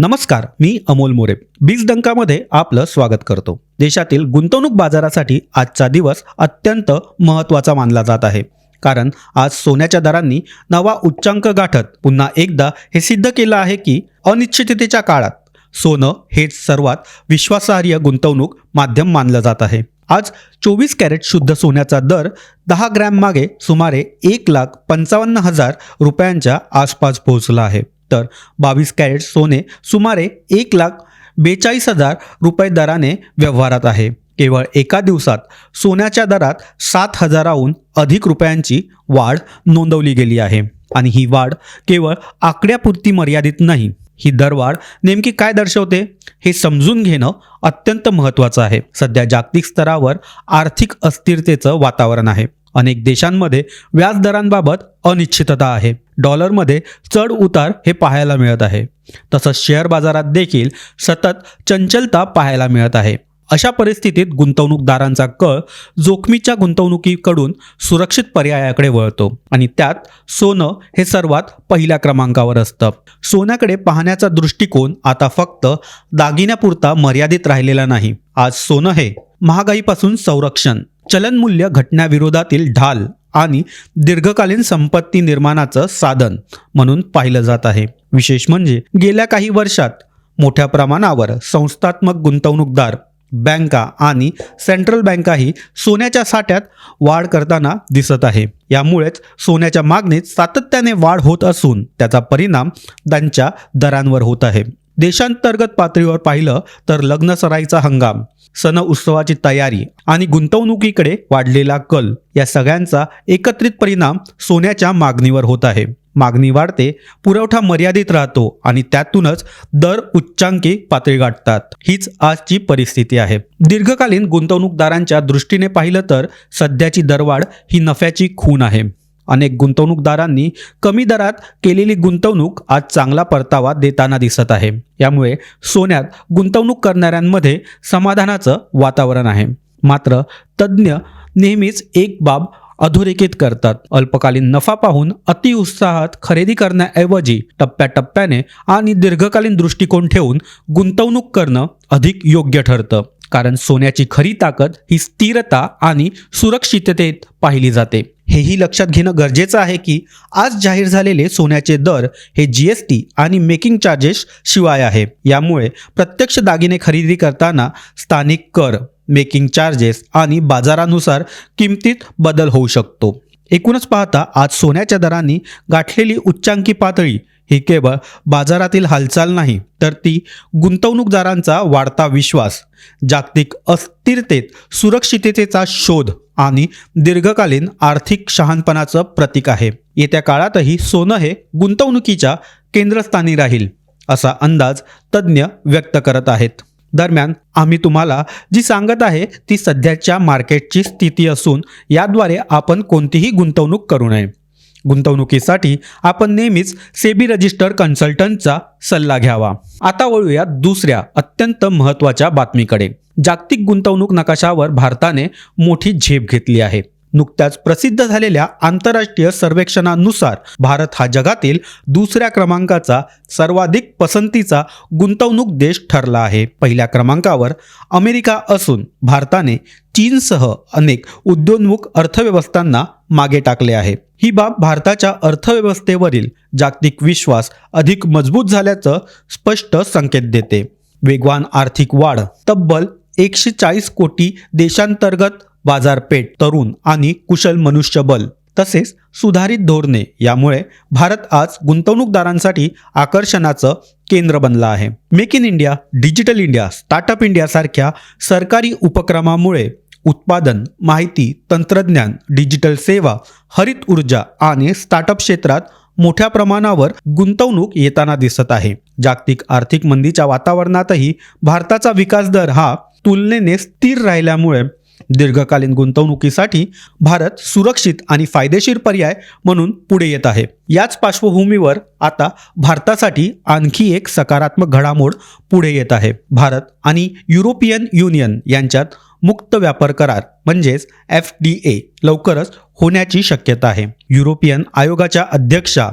नमस्कार मी अमोल मोरे. बीज डंकामध्ये आपलं स्वागत करतो. देशातील गुंतवणूक बाजारासाठी आजचा दिवस अत्यंत महत्त्वाचा मानला जात आहे. कारण आज सोन्याच्या दरांनी नवा उच्चांक गाठत पुन्हा एकदा हे सिद्ध केलं आहे की अनिश्चिततेच्या काळात सोनं हेच सर्वात विश्वासार्ह गुंतवणूक माध्यम मानलं जात आहे. आज चोवीस कॅरेट शुद्ध सोन्याचा दर दहा ग्रॅम मागे सुमारे एक लाख पंचावन्न हजार रुपयांच्या आसपास पोहोचला आहे. तर बावीस कॅरेट सोने सुमारे एक लाख बेचाळीस हजार रुपये दराने व्यवहारात आहे. केवळ एका दिवसात सोन्याच्या दरात सात हजाराहून अधिक रुपयांची वाढ नोंदवली गेली आहे आणि ही वाढ केवळ आकड्यापुरती मर्यादित नाही ही दरवाढ नेमकी काय दर्शवते हे समजून घेणं अत्यंत महत्त्वाचं आहे. सध्या जागतिक स्तरावर आर्थिक अस्थिरतेचं वातावरण आहे. अनेक देशांमध्ये व्याजदरांबाबत अनिश्चितता आहे. डॉलरमध्ये चढ उतार हे पाहायला मिळत आहे. तसंच शेअर बाजारात देखील सतत चंचलता पाहायला मिळत आहे. अशा परिस्थितीत गुंतवणूकदारांचा कळ जोखमीच्या गुंतवणुकीकडून सुरक्षित पर्यायाकडे वळतो आणि त्यात सोनं हे सर्वात पहिल्या क्रमांकावर असतं. सोन्याकडे पाहण्याचा दृष्टिकोन आता फक्त दागिन्यापुरता मर्यादित राहिलेला नाही. आज सोनं हे महागाईपासून संरक्षण चलनमूल्य घटण्याविरोधातील ढाल आणि दीर्घकालीन संपत्ती निर्माणाचं साधन म्हणून पाहिलं जात आहे. विशेष म्हणजे गेल्या काही वर्षात मोठ्या प्रमाणावर संस्थात्मक गुंतवणूकदार बँका आणि सेंट्रल बँकाही सोन्याच्या साठ्यात वाढ करताना दिसत आहे. यामुळेच सोन्याच्या मागणीत सातत्याने वाढ होत असून त्याचा परिणाम त्यांच्या दरांवर होत आहे. देशांतर्गत पातळीवर पाहिलं तर लग्न सराईचा हंगाम सण उत्सवाची तयारी आणि गुंतवणुकीकडे वाढलेला कल या सगळ्यांचा एकत्रित परिणाम सोन्याच्या मागणीवर होत आहे. मागणी वाढते पुरवठा मर्यादित राहतो आणि त्यातूनच दर उच्चांकी पातळी गाठतात. हीच आजची परिस्थिती आहे. दीर्घकालीन गुंतवणूकदारांच्या दृष्टीने पाहिलं तर सध्याची दरवाढ ही नफ्याची खून आहे. अनेक गुंतवणूकदारांनी कमी दरात केलेली गुंतवणूक आज चांगला परतावा देताना दिसत आहे. यामुळे सोन्यात गुंतवणूक करणाऱ्यांमध्ये समाधानाचं वातावरण आहे. मात्र तज्ज्ञ नेहमीच एक बाब अधोरेखित करतात. अल्पकालीन नफा पाहून अतिउत्साहात खरेदी करण्याऐवजी टप्प्याटप्प्याने आणि दीर्घकालीन दृष्टिकोन ठेवून गुंतवणूक करणं अधिक योग्य ठरतं. कारण सोन्याची खरी ताकद ही स्थिरता आणि सुरक्षिततेत पाहिली जाते. हेही लक्षात घेणं गरजेचं आहे की आज जाहीर झालेले सोन्याचे दर हे जी एस टी आणि मेकिंग चार्जेस शिवाय आहे. यामुळे प्रत्यक्ष दागिने खरेदी करताना स्थानिक कर मेकिंग चार्जेस आणि बाजारानुसार किमतीत बदल होऊ शकतो. एकूणच पाहता आज सोन्याच्या दरांनी गाठलेली उच्चांकी पातळी ही केवळ बाजारातील हालचाल नाही तर ती गुंतवणूकदारांचा वाढता विश्वास जागतिक अस्थिरतेत सुरक्षिततेचा शोध आणि दीर्घकालीन आर्थिक शहाणपणाचं प्रतीक आहे. येत्या काळातही सोनं हे गुंतवणुकीच्या केंद्रस्थानी राहील असा अंदाज तज्ज्ञ व्यक्त करत आहेत. दरम्यान आम्ही तुम्हाला जी सांगत आहे ती सध्याच्या मार्केटची स्थिती असून याद्वारे आपण कोणतीही गुंतवणूक करू नये. गुंतवणुकीसाठी आपण नेहमीच सेबी रजिस्टर कन्सल्टंटचा सल्ला घ्यावा. आता वळूया दुसऱ्या अत्यंत महत्त्वाच्या बातमीकडे. जागतिक गुंतवणूक नकाशावर भारताने मोठी झेप घेतली आहे. नुकत्याच प्रसिद्ध झालेल्या आंतरराष्ट्रीय सर्वेक्षणानुसार भारत हा जगातील दुसऱ्या क्रमांकाचा सर्वाधिक पसंतीचा गुंतवणूक देश ठरला आहे. पहिल्या क्रमांकावर अमेरिका असून भारताने चीनसह अनेक उद्योन्मुख अर्थव्यवस्थांना मागे टाकले आहे. ही बाब भारताच्या अर्थव्यवस्थेवरील जागतिक विश्वास अधिक मजबूत झाल्याचं स्पष्ट संकेत देते. वेगवान आर्थिक वाढ तब्बल एकशे चाळीस कोटी देशांतर्गत बाजारपेठ तरुण आणि कुशल मनुष्यबल तसेच सुधारित धोरणे यामुळे भारत आज गुंतवणूकदारांसाठी आकर्षणाचं केंद्र बनला आहे. Make in India digital India startup इंडियासारख्या सरकारी उपक्रमामुळे उत्पादन माहिती तंत्रज्ञान डिजिटल सेवा हरित ऊर्जा आणि स्टार्टअप क्षेत्रात मोठ्या प्रमाणावर गुंतवणूक येताना दिसत आहे. जागतिक आर्थिक मंदीच्या वातावरणातही भारताचा विकास दर हा तुलनेने स्थिर राहिल्यामुळे दीर्घकालीन गुंतवणुकीसाठी भारत सुरक्षित आणि फायदेशीर पर्याय म्हणून पुढे येत आहे. याच पार्श्वभूमीवर आता भारतासाठी आणखी एक सकारात्मक घडामोड पुढे येत आहे. भारत आणि युरोपियन युनियन यांच्यात मुक्त व्यापार करार म्हणजेच एफ डी ए लवकरच होण्याची शक्यता आहे. युरोपियन आयोगाच्या अध्यक्षा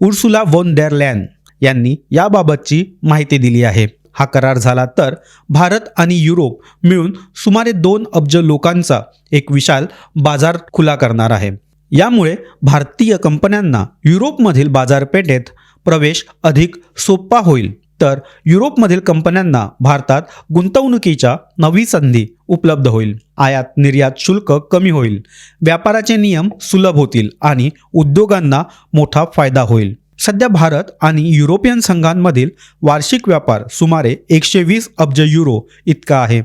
उर्सुला वोन डेर लॅन यांनी याबाबतची माहिती दिली आहे. हा करार झाला तर भारत आणि युरोप मिळून सुमारे दोन अब्ज लोकांचा एक विशाल बाजार खुला करणार आहे. यामुळे भारतीय कंपन्यांना युरोपमधील बाजारपेठेत प्रवेश अधिक सोपा होईल. तर युरोपमधील कंपन्यांना भारतात गुंतवणुकीच्या नवी संधी उपलब्ध होईल. आयात निर्यात शुल्क कमी होईल. व्यापाराचे नियम सुलभ होतील आणि उद्योगांना मोठा फायदा होईल. सध्या भारत आणि युरोपियन संघांमधील वार्षिक व्यापार सुमारे एकशे वीस अब्ज युरो इतका आहे.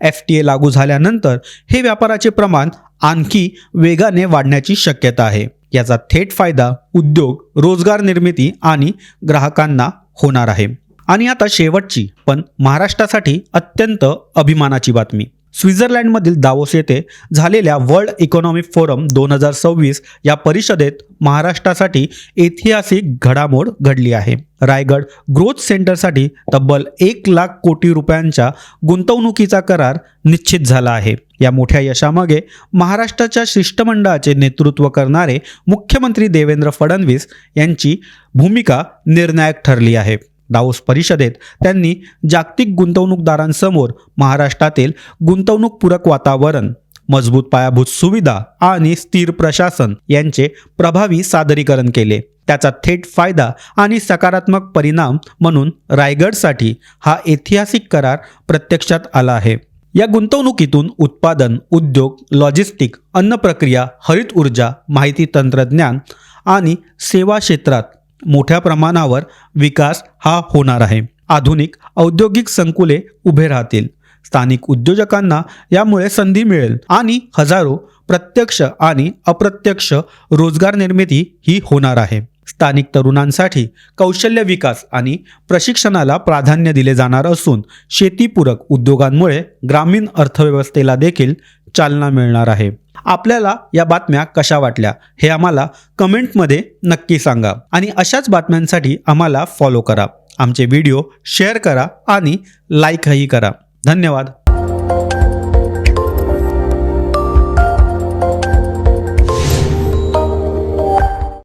एफ टी ए लागू झाल्यानंतर हे व्यापाराचे प्रमाण आणखी वेगाने वाढण्याची शक्यता आहे. याचा थेट फायदा उद्योग रोजगार निर्मिती आणि ग्राहकांना होणार आहे. आणि आता शेवटची पण महाराष्ट्रासाठी अत्यंत अभिमानाची बातमी. स्वित्झर्लंडमधील दावोस येथे झालेल्या वर्ल्ड इकॉनॉमिक फोरम दोन हजार सव्वीस या परिषदेत महाराष्ट्रासाठी ऐतिहासिक घडामोड घडली आहे. रायगड ग्रोथ सेंटरसाठी तब्बल एक लाख कोटी रुपयांच्या गुंतवणुकीचा करार निश्चित झाला आहे. या मोठ्या यशामागे महाराष्ट्राच्या शिष्टमंडळाचे नेतृत्व करणारे मुख्यमंत्री देवेंद्र फडणवीस यांची भूमिका निर्णायक ठरली आहे. दावोस परिषदेत त्यांनी जागतिक गुंतवणूकदारांसमोर महाराष्ट्रातील गुंतवणूकपूरक वातावरण मजबूत पायाभूत सुविधा आणि स्थिर प्रशासन यांचे प्रभावी सादरीकरण केले. त्याचा थेट फायदा आणि सकारात्मक परिणाम म्हणून रायगडसाठी हा ऐतिहासिक करार प्रत्यक्षात आला आहे. या गुंतवणुकीतून उत्पादन उद्योग लॉजिस्टिक अन्न प्रक्रिया हरित ऊर्जा माहिती तंत्रज्ञान आणि सेवा क्षेत्रात मोठ्या प्रमाणावर विकास हा होणार आहे. आधुनिक औद्योगिक संकुले उभे राहतील. स्थानिक उद्योजकांना यामुळे संधी मिळेल. आणि हजारो प्रत्यक्ष आणि अप्रत्यक्ष रोजगार निर्मिती ही होणार आहे. स्थानिक तरुणांसाठी कौशल्य विकास आणि प्रशिक्षणाला प्राधान्य दिले जाणार असून शेतीपूरक उद्योगांमुळे ग्रामीण अर्थव्यवस्थेला देखील चालना मिळणार आहे. आपल्याला या बातम्या कशा वाटल्या हे आम्हाला कमेंटमध्ये नक्की सांगा. आणि अशाच बातम्यांसाठी आम्हाला फॉलो करा. आमचे व्हिडिओ शेअर करा आणि लाईकही करा. धन्यवाद.